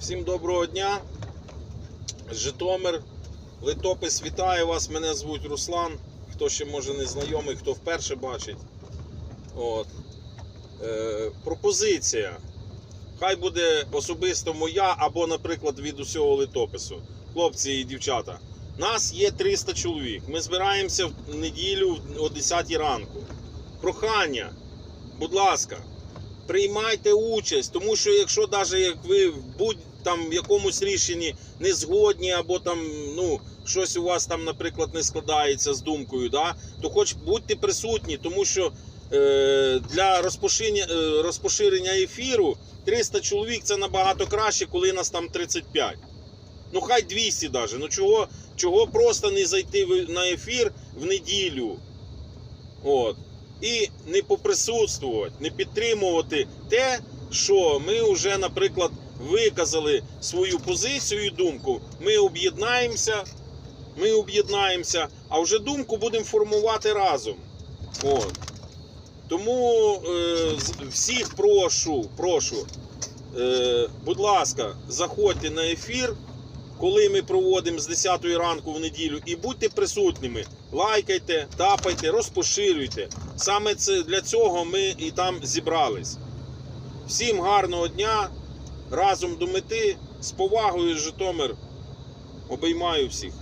Всім доброго дня. Житомир. Литопис вітаю вас. Мене звуть Руслан. Хто ще може не знайомий, хто вперше бачить. От. Е, пропозиція. Хай буде особисто моя або, наприклад, від усього литопису. Хлопці і дівчата. Нас є 300 чоловік. Ми збираємося в неділю о 10 ранку. Прохання, будь ласка, приймайте участь, тому що якщо навіть як ви будь там в якомусь рішенні не згодні, або там ну щось у вас там, наприклад, не складається з думкою, да, то хоч будьте присутні, тому що е, для розпоширення, е, розпоширення ефіру 300 чоловік це набагато краще, коли нас там 35. Ну хай 200 навіть. Ну чого, чого просто не зайти на ефір в неділю? От і не поприсутствувати, не підтримувати те, що ми вже, наприклад, виказали свою позицію і думку. Ми об'єднаємося, ми об'єднаємося, а вже думку будемо формувати разом. От. Тому е, всіх прошу, прошу, е, будь ласка, заходьте на ефір, коли ми проводимо з 10 ранку в неділю, і будьте присутніми. Лайкайте, тапайте, розпоширюйте. Саме це для цього ми і там зібрались. Всім гарного дня, разом до мети, з повагою Житомир. Обіймаю всіх.